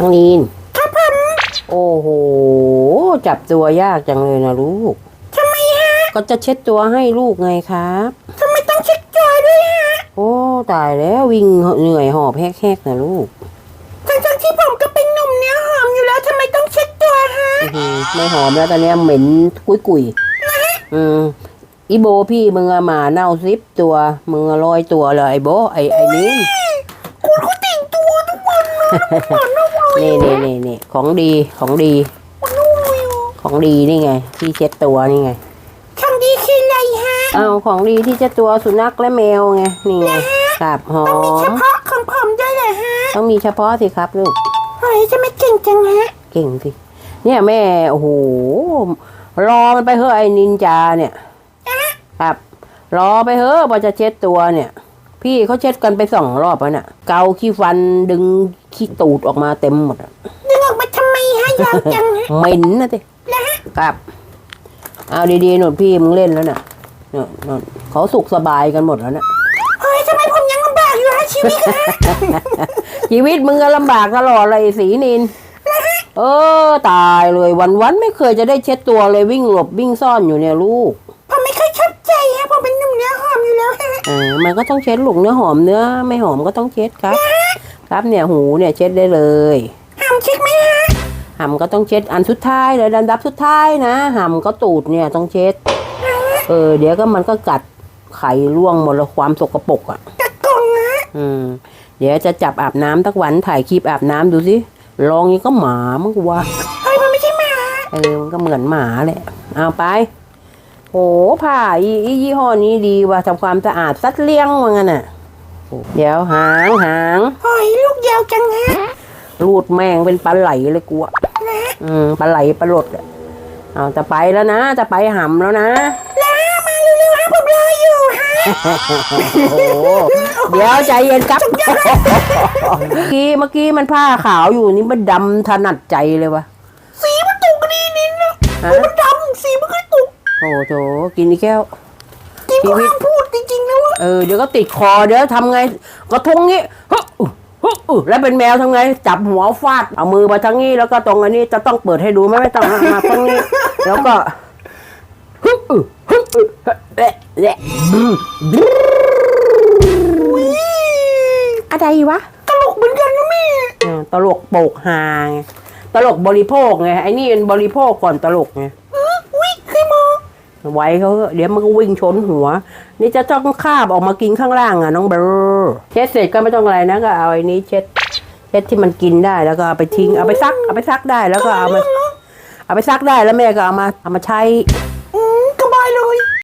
ทั้งนีนครับผมโอ้โห จับตัวยากจังเลยนะลูก ทำไมฮะ ก็จะเช็ดตัวให้ลูกไงครับ ทำไมต้องเช็ดตัวด้วยฮะ โอ้ตายแล้ววิ่งเหนื่อยหอบแหกๆนะลูก ทั้งๆที่ผมก็เป็นหนุ่มเนื้อหอมอยู่แล้วทำไมต้องเช็ดตัวฮะ อื้อหือไม่หอมแล้วตอนเนี้ยเหม็นกุยกุยๆอืมอีโบพี่มึงอะหมาเน่าซิบตัว มึงอะลอยตัวเลยไอโบไอไอนี้คุณก็แต่งตัวทุกวันนะหวานน่ารัก นี่นี่นี่นี่ของดีของดีนุ่มอยู่ของดีนี่ไง ที่เช็ดตัวนี่ไงทำดีคืออะไรฮะเอาของดีที่เช็ดตัวสุนัขและแมวไงนี่ไงครับหอต้องมีเฉมพาะของผมด้วยเหรอฮะต้องมีเฉพาะสิครับลูกเฮ้ยจะไม่เก่งจังฮะเก่งสิเนี่ยแม่โอ้โหรอมันไปเฮ้อะไอ้นินจาเนี่ยครับ รอไปเฮ้อะพอจะเช็ดตัวเนี่ย พี่เขาเช็ดกันไปสองรอบแล้วเนี่ยเกาขี้ฟันดึง ขี้ตูดออกมาเต็มหมดอะดึงออกมาทำไมฮะยาวจังฮะเหม็นนะสิครับ เอาดีๆหนุนพี่มึงเล่นแล้วเนี่ยเนี่ยเนี่ยเขาสุขสบายกันหมดแล้วเนี่ยเฮ้ยทำไมผมยังลำบากอยู่ฮะชีวิตฮะชีวิตมึงก็ลำบากตลอดเลยสีนินเออ ตายเลยวันวันๆไม่เคยจะได้เช็ดตัวเลยวิ่งหลบวิ่งซ่อนอยู่เนี่ยลูกผมไม่เคยชอบใจฮะผมเป็นหนุ่มเนื้อหอมอยู่แล้วฮะเออมันก็ต้องเช็ดลูกเนื้อหอมเนื้อ ไม่หอมก็ต้องเช็ดครับ ครับเนี่ยหูเนี่ยเช็ดได้เลยห้ามเช็ดไหมฮะหำก็ต้องเช็ดอันสุดท้ายเลยดันดับสุดท้ายนะหำก็ตูดเนี่ยต้องเช็ด เออ เดี๋ยวก็มันก็กัดไข่ร่วงหมดแล้วความสกปรกอะกัดกล่องฮะอืมเดี๋ยวจะจับอาบน้ำตักวันถ่ายคลิปอาบน้ำดูสิลองนี้ก็หมามั้งกูว่าเฮ้ยมันไม่ใช่หมาเออมันก็เหมือนหมาแหละเอาไปโหผ้าอีอียี่ห้อนี้ดีว่ะทำความสะอาดซัดเลี้ยงว่างั้นน่ะโอ้เดี๋ยวหางหางเฮ้ ยลูกยาวจังฮะรูดแม่งเป็นปลาไหลเลยกูอะอืมปลาไหลปลาหลดอะเอาจะไปแล้วนะ จะไปหำแล้วนะ แล้วมาเร็วๆฮะผมรออยู่ฮะโอ้โหเดี๋ยวใจเย็นครับ เมื่อกี้เมื่อกี้มันผ้าขาวอยู่นี่มันดำถนัดใจเลยวะสีมันตกกันดีนิดนะฮะโอ้มันดำสีมันก็ตกโอ้โถกินอีกแก้วจริงก็ห้ามพูดจริงๆนะวะเออเดี๋ยวก็ติดคอเดี๋ยวทำไงกระทงงี้ ฮึอึฮึอึแล้วเป็นแมวทำไง จับหัวฟาด เอามือมาทั้งนี้ แล้วก็ตรงอันนี้จะต้องเปิดให้ดูไหมไม่ต้องนะมาทั้งนี้ แล้วก็ฮึอึฮึอึเละเละอืมอะไรวะ ตลกเหมือนกันนะแม่เออตลกโปกฮาไงตลกบริโภคไงไอ้นี่เป็นบริโภคก่อนตลกไง เอออุ้ยเคยมอง ไว้เขาเดี๋ยวมันก็วิ่งชนหัว นี่จะต้องคาบออกมากินข้างล่างอะน้องเบลเช็ดเสร็จก็ไม่ต้องอะไรนะก็เอาไอ้นี้เช็ดเช็ดที่มันกินได้แล้วก็เอาไปทิ้งเอาไปซักเอาไปซักได้แล้วก็เอามาเอาไปซักได้แล้วแม่ก็เอามาเอามาใช้